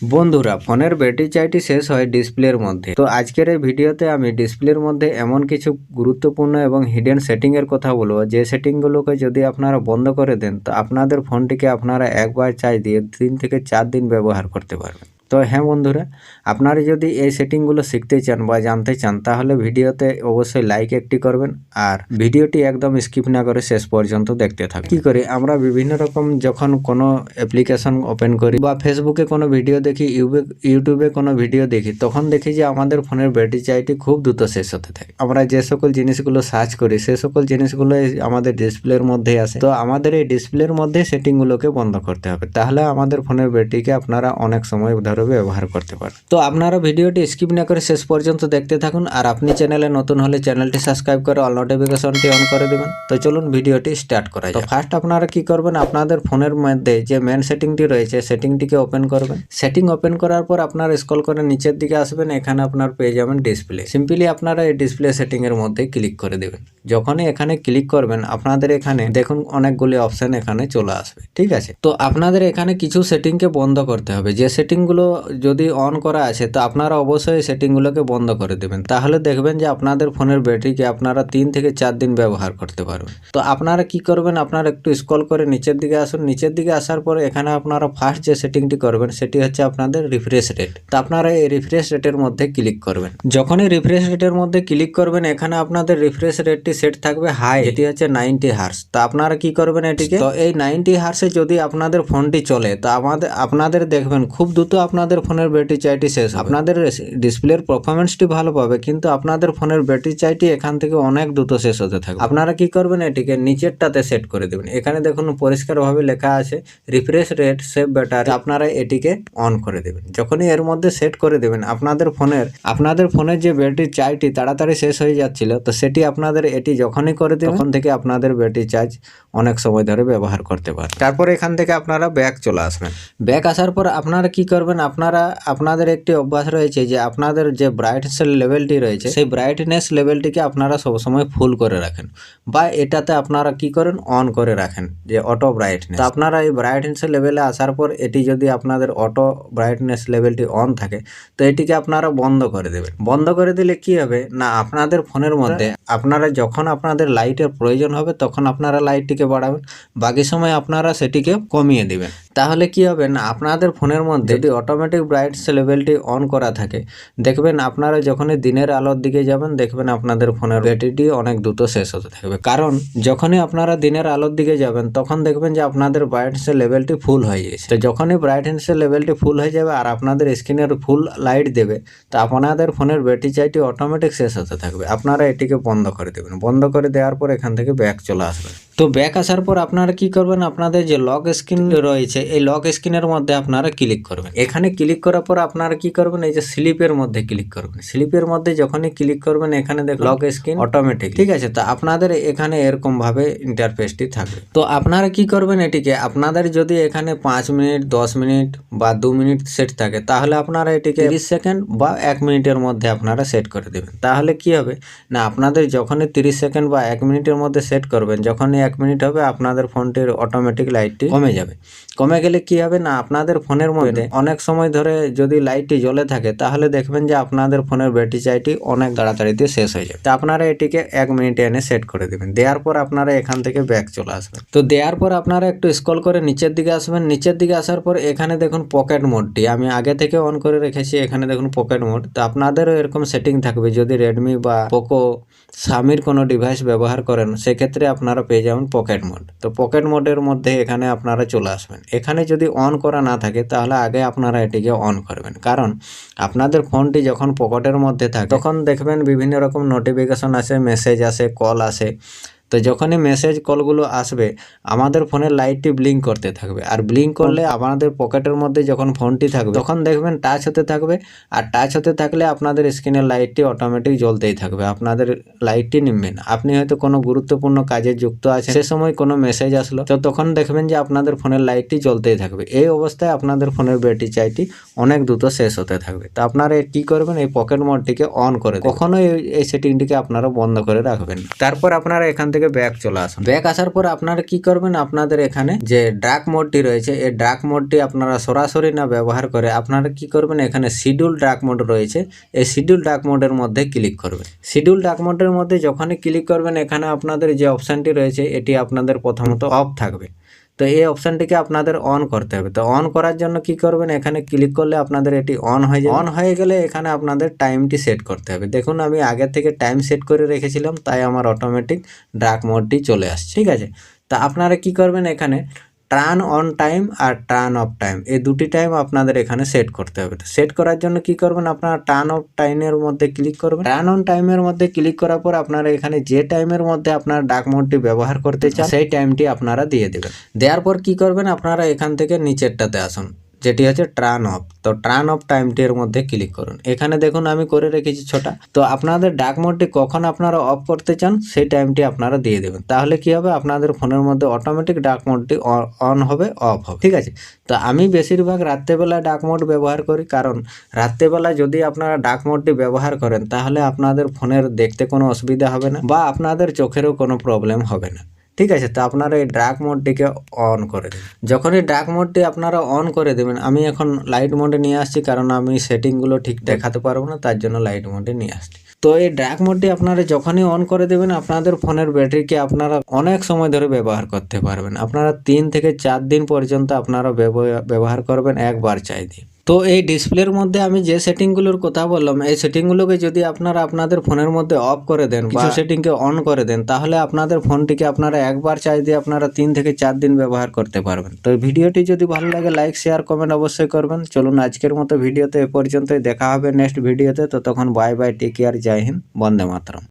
বন্ধুরা, ফোনের ব্যাটারি চার্জটি শেষ হয় ডিসপ্লের মধ্যে। তো আজকের এই ভিডিওতে আমি ডিসপ্লের মধ্যে এমন কিছু গুরুত্বপূর্ণ এবং হিডেন সেটিংয়ের কথা বলব। যে সেটিংগুলোকে যদি আপনারা বন্ধ করে দেন, তো আপনাদের ফোনটিকে আপনারা একবার চার্জ দিয়ে তিন থেকে চার দিন ব্যবহার করতে পারবেন। তো হ্যাঁ বন্ধুরা, আপনারা যদি এই সেটিংগুলো শিখতে চান বা জানতে চান, তাহলে ভিডিওতে অবশ্যই লাইক একটি করবেন আর ভিডিওটি একদম স্কিপ না করে শেষ পর্যন্ত দেখতে থাকুন। কি করি? আমরা বিভিন্ন রকম যখন কোনো অ্যাপ্লিকেশন ওপেন করি বা ফেসবুকে কোনো ভিডিও দেখি ইউটিউবে কোনো ভিডিও দেখি, তখন দেখি যে আমাদের ফোনের ব্যাটারি চার্জটি খুব দ্রুত শেষ হতে থাকে। আমরা যে সকল জিনিসগুলো সার্চ করি, সে সকল জিনিসগুলো আমাদের ডিসপ্লের মধ্যেই আসে। তো আমাদের এই ডিসপ্লের মধ্যে সেটিংগুলোকে বন্ধ করতে হবে। তাহলে আমাদের ফোনের ব্যাটারিকে আপনারা অনেক সময় ধরে ব্যবহার করতে পারেন তো আপনারা ভিডিওটি স্কিপ না করে শেষ পর্যন্ত দেখতে থাকুন আর আপনি চ্যানেলে নতুন হলে চ্যানেলটি সাবস্ক্রাইব করে অল নোটিফিকেশনটি অন করে দেবেন। তো চলুন ভিডিওটি স্টার্ট করা তো ফার্স্ট আপনারা কি করবেন? আপনাদের ফোনের মধ্যে যে মেন সেটিংটি রয়েছে সেটিংটিকে ওপেন করবেন। সেটিং ওপেন করার পর আপনারা স্ক্রল করে নিচের দিকে আসবেন। এখানে আপনার পেয়ে যাবেন ডিসপ্লে সিম্পলি আপনারা এই ডিসপ্লে সেটিং এর মধ্যে ক্লিক করে দেবেন। যখনই এখানে ক্লিক করবেন আপনাদের এখানে দেখুন অনেকগুলি অপশন এখানে চলে আসবে। ঠিক আছে? তো আপনাদের এখানে কিছু সেটিংকে বন্ধ করতে হবে। যে সেটিংগুলো যদি অন করা আছে, তো আপনারা অবশ্যই সেটিংগুলোকে বন্ধ করে দেবেন। তাহলে দেখবেন যে আপনাদের ফোনের ব্যাটারিকে আপনারা তিন থেকে চার দিন ব্যবহার করতে পারবেন। তো আপনারা কি করবেন, আপনারা একটু স্ক্রল করে নিচের দিকে আসুন। নিচের দিকে আসার পরে এখানে আপনারা ফার্স্ট যে সেটিংটি করবেন, সেটি হচ্ছে আপনাদের রিফ্রেশ রেট তো আপনারা এই রিফ্রেশ রেটের মধ্যে ক্লিক করবেন। যখনই রিফ্রেশ রেটের মধ্যে ক্লিক করবেন, এখানে আপনাদের রিফ্রেশ রেটটি সেট থাকবে হাই এটি হচ্ছে নাইনটি হার্স তো আপনারা কি করবেন এটিকে? তো এই নাইনটি হার্সে যদি আপনাদের ফোনটি চলে, তো আমাদের, আপনাদের দেখবেন খুব দ্রুত আপনাদের ফোনের ব্যাটারি চাইটি শেষ আপনাদের ডিসপ্লের পারফরমেন্সটি ভালো পাবে, কিন্তু আপনাদের ফোনের ব্যাটারি চাইটি এখান থেকে অনেক দ্রুত শেষ হতে থাকবে। আপনারা কি করবেন, এটিকে নিচেরটাতে সেট করে দেবেন। এখানে দেখুন পরিষ্কারভাবে লেখা আছে, রিফ্রেশ রেট সেভ ব্যাটারি আপনারা এটিকে অন করে দেবেন। যখনই এর মধ্যে সেট করে দেবেন, আপনাদের ফোনের আপনাদের ফোনের যে ব্যাটারি চাইটি তাড়াতাড়ি শেষ হয়ে যাচ্ছিল, তো সেটি আপনাদের এটি যখনই করে দেবেন, তখন থেকে আপনাদের ব্যাটারি চার্জ অনেক সময় ধরে ব্যবহার করতে পারেন তারপর এখান থেকে আপনারা ব্যাক চলে আসবেন। ব্যাক আসার পর আপনারা কি করবেন আপনারা, আপনাদের একটি অভ্যাস রয়েছে যে আপনাদের যে ব্রাইটনেস লেভেলটি রয়েছে, সেই ব্রাইটনেস লেভেলটিকে আপনারা সবসময় ফুল করে রাখেন। বা এটাতে আপনারা কি করেন? অন করে রাখেন যে অটো ব্রাইটনেস আপনারা এই ব্রাইটনেস লেভেলে আসার পর এটি যদি আপনাদের অটো ব্রাইটনেস লেভেলটি অন থাকে, তো এটিকে আপনারা বন্ধ করে দেবেন। বন্ধ করে দিলে কি হবে? না, আপনাদের ফোনের মধ্যে আপনারা যখন আপনাদের লাইটের প্রয়োজন হবে, তখন আপনারা লাইটটিকে বাড়াবেন। বাকি সময় আপনারা সেটিকে কমিয়ে দিবেন। তাহলে কি হবে না, আপনাদের ফোনের মধ্যে যদি অটোমেটিক ব্রাইটস লেভেলটি অন করা থাকে, দেখবেন আপনারা যখনই দিনের আলোর দিকে যাবেন, দেখবেন আপনাদের ফোনের ব্যাটারিটি অনেক দ্রুত শেষ হতে থাকবে। কারণ, যখনই আপনারা দিনের আলোর দিকে যাবেন, তখন দেখবেন যে আপনাদের ব্রাইটনেসের লেভেলটি ফুল হয়ে গেছে। তো যখনই ব্রাইটনেসের লেভেলটি ফুল হয়ে যাবে আর আপনাদের স্ক্রিনের ফুল লাইট দেবে, তো আপনাদের ফোনের ব্যাটারি চাইটি অটোমেটিক শেষ হতে থাকবে। আপনারা এটিকে বন্ধ করে দেবেন। বন্ধ করে দেওয়ার পর এখান থেকে ব্যাক চলে আসবে তো ব্যাক আসার পর আপনারা কি করবেন? আপনাদের যে লক স্ক্রিন রয়েছে এই লক স্ক্রিনের মধ্যে আপনারা ক্লিক করবেন। এখানে ক্লিক করার পর আপনারা কি করবেন? এই যে স্লিপের মধ্যে ক্লিক করবেন। স্লিপের মধ্যে যখনই ক্লিক করবেন এখানে দেখ লক স্ক্রিন অটোমেটিক ঠিক আছে? তো আপনাদের এখানে এরকম ভাবে ইন্টারফেসটি থাকবে। তো আপনারা কি করবেন এটিকে? আপনাদের যদি এখানে পাঁচ মিনিট দশ মিনিট বা দু মিনিট সেট থাকে তাহলে আপনারা এটিকে তিরিশ সেকেন্ড বা এক মিনিটের মধ্যে আপনারা সেট করে দেবেন। তাহলে কি হবে? না আপনাদের যখনই তিরিশ সেকেন্ড বা এক মিনিটের মধ্যে সেট করবেন যখনই এক মিনিট হবে, আপনাদের ফোনটির অটোমেটিক লাইটটি কমে যাবে। কমে গেলে কি হবে না, আপনাদের ফোনের মধ্যে অনেক সময় ধরে যদি লাইটটি জ্বলে থাকে, তাহলে দেখবেন যে আপনাদের ফোনের ব্যাটারি চাইটি অনেক তাড়াতাড়িতে শেষ হয়ে যাবে। তো আপনারা এটিকে এক মিনিটে এনে সেট করে দেবেন। দেওয়ার পর আপনারা এখান থেকে ব্যাক চলে আসবেন। তো দেওয়ার পর আপনারা একটু স্ক্রল করে নিচের দিকে আসবেন। নিচের দিকে আসার পর এখানে দেখুন পকেট মোডটি আমি আগে থেকে অন করে রেখেছি, এখানে দেখুন পকেট মোড তো আপনাদেরও এরকম সেটিং থাকবে যদি রেডমি বা পোকো স্বামীর কোনো ডিভাইস ব্যবহার করেন, সেক্ষেত্রে আপনারা পেয়ে যাবেন। পকেট মোড তো পকেট মোডের মধ্যে এখানে আপনারা চলে আসবেন। এখানে যদি অন করা না থাকে, তাহলে আগে আপনারা এটিকে অন করবেন। কারণ আপনাদের ফোনটি যখন পকেটের মধ্যে থাকে, তখন দেখবেন বিভিন্ন রকম নোটিফিকেশন আসে মেসেজ আসে কল আসে। তো যখনই মেসেজ কলগুলো আসবে, আমাদের ফোনের লাইটটি ব্লিঙ্ক করতে থাকবে। আর ব্লিঙ্ক করলে আমাদের পকেটের মধ্যে যখন ফোনটি থাকবে, তখন দেখবেন টাচ হতে থাকবে। আর টাচ হতে থাকলে আপনাদের স্ক্রিনের লাইটটি অটোমেটিক জ্বলতেই থাকবে। আপনাদের লাইটটি নিমবে না। আপনি হয়তো কোনো গুরুত্বপূর্ণ কাজে যুক্ত আছেন, সে সময় কোনো মেসেজ আসলো, তো তখন দেখবেন যে আপনাদের ফোনের লাইটটি জ্বলতেই থাকবে। এই অবস্থায় আপনাদের ফোনের ব্যাটারি চাইটি অনেক দ্রুত শেষ হতে থাকবে। তো আপনারা কি করবেন, এই পকেট মোডটিকে অন করে। কখনোই এই সেটিংটিকে আপনারা বন্ধ করে রাখবেন তারপর আপনারা এখান থেকে থেকে ব্যাক চলে আসুন। ব্যাক আসার পর আপনারা কি করবেন আপনাদের এখানে যে ড্রাক মোডটি রয়েছে, এই ড্রাক মোডটি আপনারা সরাসরি না ব্যবহার করে আপনারা কি করবেন, এখানে শিডিউল ড্রাক মোড রয়েছে, এই শিডিউল ড্রাক মোডের মধ্যে ক্লিক করবেন। শিডিউল ড্রাক মোডের মধ্যে যখনই ক্লিক করবেন, এখানে আপনাদের যে অপশানটি রয়েছে, এটি আপনাদের প্রথমত অফ থাকবে। তো এই অপশানটিকে আপনাদের অন করতে হবে। তো অন করার জন্য কি করবেন? এখানে ক্লিক করলে আপনাদের এটি অন হয়ে যাবে। অন হয়ে গেলে এখানে আপনাদের টাইমটি সেট করতে হবে। দেখুন, আমি আগে থেকে টাইম সেট করে রেখেছিলাম, তাই আমার অটোমেটিক ডার্ক মোডটি চলে আসছে। ঠিক আছে? তা আপনারা কি করবেন এখানে? টার্ন অন টাইম আর টার্ন অফ টাইম এই দুটি টাইম আপনাদের এখানে সেট করতে হবে। সেট করার জন্য কি করবেন? আপনারা টার্ন অফ টাইমের মধ্যে ক্লিক করবেন। টার্ন অন টাইমের মধ্যে ক্লিক করার পর আপনারা এখানে যে টাইমের মধ্যে আপনার ডাক মোডটি ব্যবহার করতে চান, সেই টাইমটি আপনারা দিয়ে দেবেন। দেওয়ার পর কি করবেন? আপনারা এখান থেকে নিচেরটাতে আসুন। যেটি হচ্ছে ট্রান অফ। তো ট্রান অফ টাইমটির মধ্যে ক্লিক করুন। এখানে দেখুন আমি করে রেখেছি ছটা। তো আপনাদের ডাক মোডটি কখন আপনারা অফ করতে চান, সেই টাইমটি আপনারা দিয়ে দেবেন। তাহলে কি হবে? আপনাদের ফোনের মধ্যে অটোমেটিক ডাক মোডটি অন হবে, অফ হবে। ঠিক আছে? তো আমি বেশিরভাগ রাত্রেবেলা ডাক মোড ব্যবহার করি, কারণ রাত্রেবেলা যদি আপনারা ডাক মোডটি ব্যবহার করেন, তাহলে আপনাদের ফোনের দেখতে কোনো অসুবিধা হবে না বা আপনাদের চোখেরও কোনো প্রবলেম হবে না। ঠিক আছে, তো আপনারা এই ডার্ক মোডটিকে অন করে দেবেন যখন এই ডার্ক মোডটি আপনারা অন করে দেবেন, আমি এখন লাইট মোডে নিয়ে আসছি কারণ আমি সেটিংগুলো ঠিক দেখাতে পারব না, তার জন্য লাইট মোডে নিয়ে আসছি। তো এই ডার্ক মোডটি আপনারা যখনই অন করে দেবেন, আপনাদের ফোনের ব্যাটারিকে আপনারা অনেক সময় ধরে ব্যবহার করতে পারবেন। আপনারা তিন থেকে চার দিন পর্যন্ত আপনারা ব্যবহার করবেন, একবার চাই দিয়ে। তো এই ডিসপ্লের মধ্যে আমি যে সেটিংগুলোর কথা বললাম এই সেটিংগুলোকে যদি আপনারা আপনাদের ফোনের মধ্যে অফ করে দেন কিছু সেটিংকে অন করে দেন তাহলে আপনাদের ফোনটিকে আপনারা একবার চাই দিয়ে আপনারা তিন থেকে চার দিন ব্যবহার করতে পারবেন। তো ভিডিওটি যদি ভালো লাগে লাইক শেয়ার কমেন্ট অবশ্যই করবেন। চলুন আজকের মতো ভিডিওতে এ পর্যন্তই। দেখা হবে নেক্সট ভিডিওতে তো তখন bye bye take care Jai Hind Bande Mataram.